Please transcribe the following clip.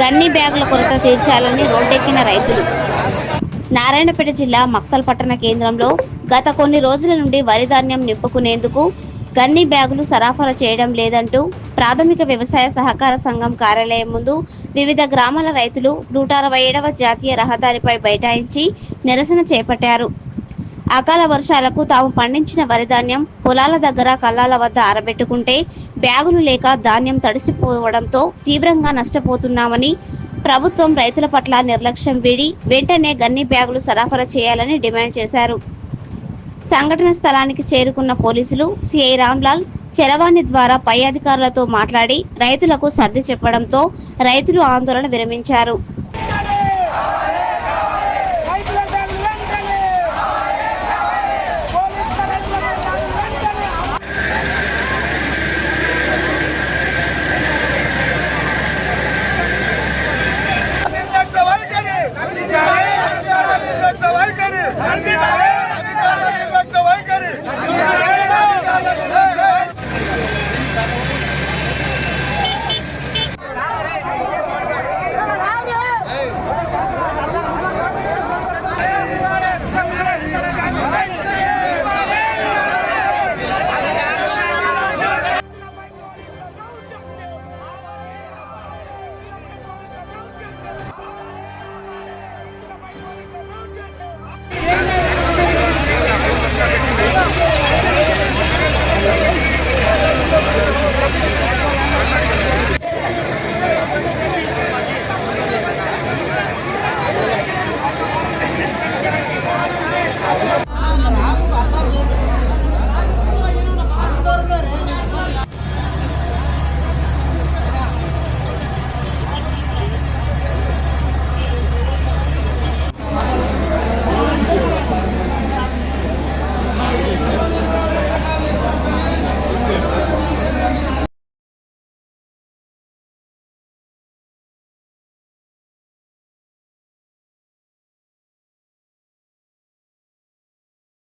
గన్ని బ్యాగుల కొరత తీర్చాలని రోడ్డెక్కిన రైతులు. నారాయణపేట జిల్లా మక్కల్ పట్టణ కేంద్రంలో గత కొన్ని రోజుల నుండి వరి ధాన్యం నింపుకునేందుకు గన్ని బ్యాగులు సరఫరా చేయడం లేదంటూ ప్రాథమిక వ్యవసాయ సహకార సంఘం కార్యాలయం ముందు వివిధ గ్రామాల రైతులు నూట అరవై ఏడవ జాతీయ రహదారిపై బైఠాయించి నిరసన చేపట్టారు. అకాల వర్షాలకు తాము పండించిన వరి ధాన్యం పొలాల దగ్గర కళ్ళాల వద్ద ఆరబెట్టుకుంటే బ్యాగులు లేక ధాన్యం తడిసిపోవడంతో తీవ్రంగా నష్టపోతున్నామని ప్రభుత్వం రైతుల పట్ల నిర్లక్ష్యం వీడి వెంటనే గన్ని బ్యాగులు సరఫరా చేయాలని డిమాండ్ చేశారు. సంఘటన స్థలానికి చేరుకున్న పోలీసులు సిఐ రామ్లాల్ చరవాణి ద్వారా పై అధికారులతో మాట్లాడి రైతులకు సర్ది చెప్పడంతో రైతులు ఆందోళన విరమించారు.